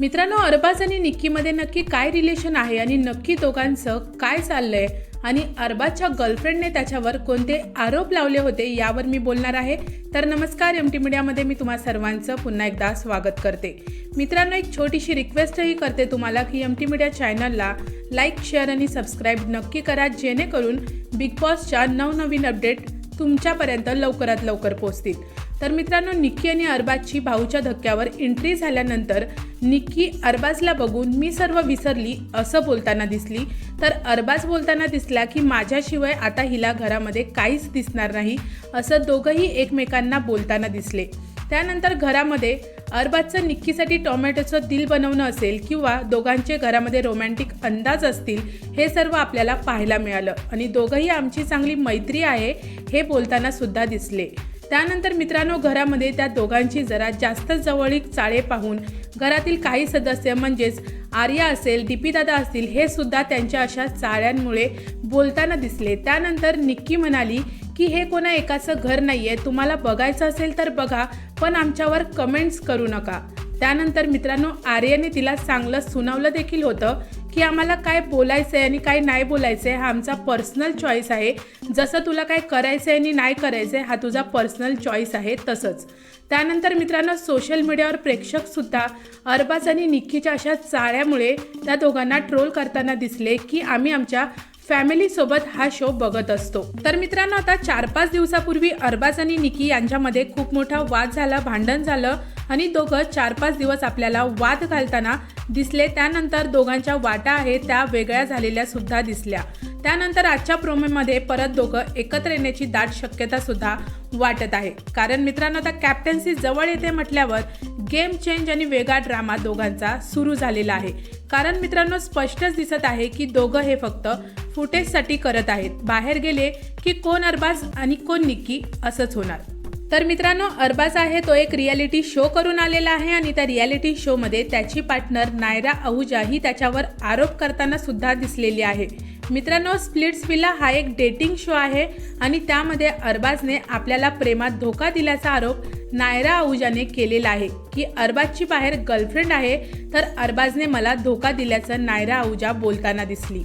मित्रांनो अरबाज आणि निक्कीमध्ये नक्की काय रिलेशन आहे आणि नक्की दोघांचं काय चाललंय? आणि अरबाजच्या गर्लफ्रेंडने त्याच्यावर कोणते आरोप लावले होते यावर मी बोलणार आहे. तर नमस्कार एम टी मीडियामध्ये मी तुम्हा सर्वांचं पुन्हा एकदा स्वागत करते. मित्रांनो एक छोटीशी रिक्वेस्टही करते तुम्हाला की एम टी मीडिया चॅनलला लाईक शेअर आणि सबस्क्राईब नक्की करा जेणेकरून बिग बॉसच्या नवनवीन अपडेट तुमच्यापर्यंत लवकरात लवकर पोहोचतील. तर मित्रांनो निक्की आणि अरबाजची भाऊच्या धक्क्यावर एंट्री झाल्यानंतर निक्की अरबाजला बघून मी सर्व विसरली असं बोलताना दिसली. तर अरबाज बोलताना दिसला की माझ्याशिवाय आता हिला घरामध्ये काहीच दिसणार नाही असं दोघंही एकमेकांना बोलताना दिसले. त्यानंतर घरामध्ये अरबाजचं निक्कीसाठी टोमॅटोचं दिल बनवणं असेल किंवा दोघांचे घरामध्ये रोमॅन्टिक अंदाज असतील हे सर्व आपल्याला पाहायला मिळालं. आणि दोघंही आमची चांगली मैत्री आहे हे बोलताना सुद्धा दिसले. त्यानंतर मित्रांनो घरामध्ये त्या दोघांची जरा जास्त जवळीक चाळे पाहून घरातील काही सदस्य म्हणजेच आर्या असेल दादा असतील हे सुद्धा त्यांच्या अशा चाळ्यांमुळे बोलताना दिसले. त्यानंतर निक्की म्हणाली की हे कोणा एकाचं घर नाही आहे तुम्हाला बघायचं असेल तर बघा पण आमच्यावर कमेंट्स करू नका. त्यानंतर मित्रांनो आर्याने तिला चांगलं सुनावलं देखील होतं. की आम्हाला काय बोलायचं आहे आणि काय नाही बोलायचं आहे हा आमचा पर्सनल चॉईस आहे. जसं तुला काय करायचं आहे आणि नाही करायचं आहे हा तुझा पर्सनल चॉईस आहे तसंच. त्यानंतर मित्रांनो सोशल मीडियावर प्रेक्षकसुद्धा अरबाज आणि निक्कीच्या अशा चाळ्यामुळे त्या दोघांना ट्रोल करताना दिसले की आम्ही आमच्या फॅमिलीसोबत हा शो बघत असतो. तर मित्रांनो आता चार पाच दिवसापूर्वी अरबाज आणि निकी यांच्यामध्ये खूप मोठा वाद झाला भांडण झालं. आणि दोघं चार पाच दिवस आपल्याला वाद घालताना दिसले. त्यानंतर दोघांच्या वाटा आहेत त्या वेगळ्या झालेल्या सुद्धा दिसल्या. त्यानंतर आजच्या प्रोमेमध्ये परत दोघं एकत्र येण्याची दाट शक्यता सुद्धा वाटत आहे. कारण मित्रांनो आता कॅप्टन्सी जवळ येते म्हटल्यावर गेम चेंज आणि वेगळा ड्रामा दोघांचा सुरू झालेला आहे. कारण मित्रांनो स्पष्टच दिसत आहे की दोघं हे फक्त फुटेजसाठी करत आहेत. बाहेर गेले की कोण अरबाज आणि कोण निक्की असंच होणार. तर मित्रांनो अरबाज आहे तो एक रियालिटी शो करून आलेला आहे आणि त्या रियालिटी शोमध्ये त्याची पार्टनर नायरा अहुजा ही त्याच्यावर आरोप करताना सुद्धा दिसलेली आहे. मित्रांनो स्प्लिट्स विला हा एक डेटिंग शो आहे आणि त्यामध्ये अरबाजने आपल्याला प्रेमात धोका दिल्याचा आरोप नायरा आहुजाने केलेला आहे की अरबाजची बाहेर गर्लफ्रेंड आहे तर अरबाजने मला धोका दिल्याचं नायरा आहुजा बोलताना दिसली.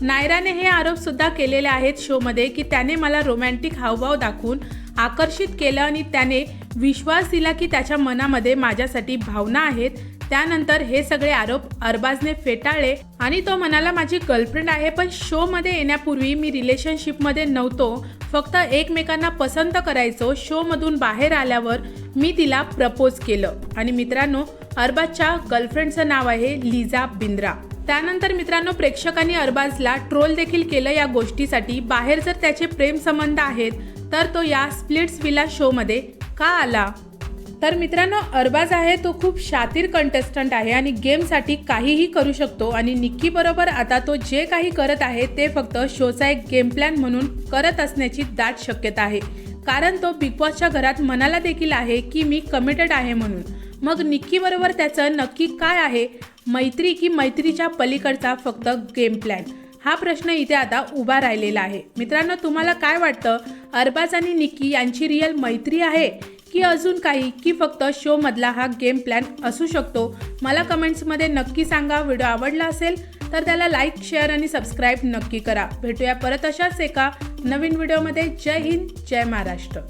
नायराने हे आरोपसुद्धा केलेले आहेत शोमध्ये की त्याने मला रोमॅन्टिक हावभाव दाखवून आकर्षित केलं आणि त्याने विश्वास दिला की त्याच्या मनामध्ये माझ्यासाठी भावना आहेत. त्यानंतर हे सगळे आरोप अरबाजने फेटाळले आणि तो म्हणाला माझी गर्लफ्रेंड आहे पण शो मध्ये येण्यापूर्वी मी रिलेशनशिपमध्ये नव्हतो. फक्त एकमेकांना पसंत करायचो. शो मधून बाहेर आल्यावर मी तिला प्रपोज केलं. आणि मित्रांनो अरबाजच्या गर्लफ्रेंडचं नाव आहे लिझा बिंद्रा. त्यानंतर मित्रांनो प्रेक्षकांनी अरबाजला ट्रोल देखील केलं या गोष्टीसाठी. बाहेर जर त्याचे प्रेमसंबंध आहेत तर तो या स्प्लिट्स विला शोमध्ये का आला? तर मित्रांनो अरबाज आहे तो खूप शातीर कंटेस्टंट आहे आणि गेमसाठी काहीही करू शकतो आणि निक्कीबरोबर आता तो जे काही करत आहे ते फक्त शोचा एक गेम प्लॅन म्हणून करत असण्याची दाट शक्यता आहे. कारण तो बिग बॉसच्या घरात मनाला देखील आहे की मी कमिटेड आहे म्हणून. मग निक्कीबरोबर त्याचं नक्की काय आहे? मैत्री की मैत्रीच्या पलीकडचा फक्त गेम प्लॅन हा प्रश्न इथे आता उभा राहिलेला आहे. मित्रांनो तुम्हाला काय वाटतं? अरबाज आणि निक्की यांची रिअल मैत्री आहे की अजून काही? की फक्त शोमधला हा गेम प्लॅन असू शकतो? मला कमेंट्समध्ये नक्की सांगा. व्हिडिओ आवडला असेल तर त्याला लाईक शेअर आणि सबस्क्राईब नक्की करा. भेटूया परत अशाच एका नवीन व्हिडिओमध्ये जय हिंद जय महाराष्ट्र.